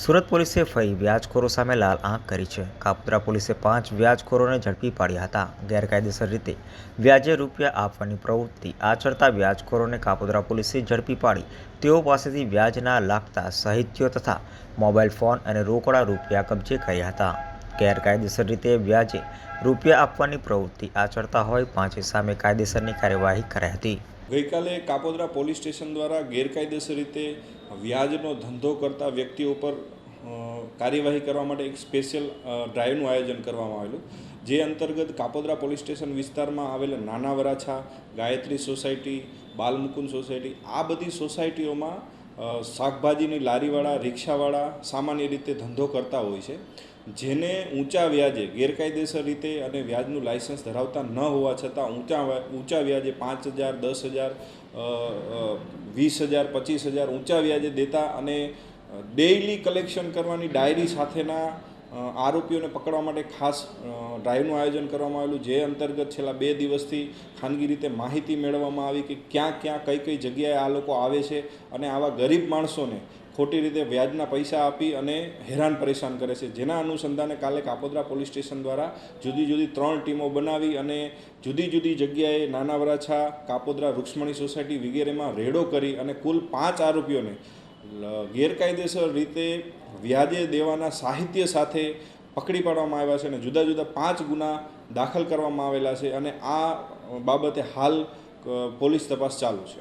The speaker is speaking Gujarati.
સુરત પોલીસે ફરી વ્યાજખોરો સામે લાલ આંખ કરી છે. કાપોદ્રા પોલીસે પાંચ વ્યાજખોરોને ઝડપી પાડ્યા હતા. ગેરકાયદેસર રીતે વ્યાજે રૂપિયા આપવાની પ્રવૃત્તિ આચરતા વ્યાજખોરોને કાપોદ્રા પોલીસે ઝડપી પાડી. તેઓ પાસેથી વ્યાજના લાગતા સાહિત્યો તથા મોબાઈલ ફોન અને રોકડા રૂપિયા કબજે કર્યા હતા. ગેરકાયદેસર રીતે વ્યાજે રૂપિયા આપવાની પ્રવૃત્તિ આચરતા હોય, પાંચે સામે કાયદેસરની કાર્યવાહી કરાઈ હતી. ગઈકાલે કાપોદ્રા પોલીસ સ્ટેશન દ્વારા ગેરકાયદેસર રીતે વ્યાજનો ધંધો કરતા વ્યક્તિઓ પર કાર્યવાહી કરવા માટે એક સ્પેશિયલ ડ્રાઈવનું આયોજન કરવામાં આવેલું. જે અંતર્ગત કાપોદ્રા પોલીસ સ્ટેશન વિસ્તારમાં આવેલા નાના વરાછા, ગાયત્રી સોસાયટી, બાલમુકુંદ સોસાયટી, આ બધી સોસાયટીઓમાં શાકભાજીની લારીવાળા, રિક્ષાવાળા સામાન્ય રીતે ધંધો કરતા હોય છે. જેને ઊંચા વ્યાજે, ગેરકાયદેસર રીતે અને વ્યાજનું લાયસન્સ ધરાવતા ન હોવા છતાં ઊંચા ઊંચા વ્યાજે પાંચ હજાર, દસ હજાર વીસ હજાર, પચીસ હજાર ઊંચા વ્યાજે દેતા અને ડેઇલી કલેક્શન કરવાની ડાયરી સાથેના આરોપીઓને પકડવા માટે ખાસ ડ્રાઈવનું આયોજન કરવામાં આવેલું, જે અંતર્ગત છેલ્લા બે દિવસથી ખાનગી રીતે માહિતી મેળવવામાં આવી કે ક્યાં ક્યાં કઈ કઈ જગ્યાએ આ લોકો આવે છે અને આવા ગરીબ માણસોને ખોટી રીતે વ્યાજના પૈસા આપી અને હેરાન પરેશાન કરે છે. જેના અનુસંધાને કાલે કાપોદ્રા પોલીસ સ્ટેશન દ્વારા જુદી જુદી ત્રણ ટીમો બનાવી અને જુદી જુદી જગ્યાએ નાના વરાછા, કાપોદ્રા રૂક્ષ્મણી સોસાયટી વગેરેમાં રેડો કરી અને કુલ પાંચ આરોપીઓને ગેરકાયદેસર રીતે વ્યાજે દેવાના સાહિત્ય સાથે પકડી પાડવામાં આવ્યા છે અને જુદા જુદા પાંચ ગુના દાખલ કરવામાં આવેલા છે અને આ બાબતે હાલ પોલીસ તપાસ ચાલુ છે.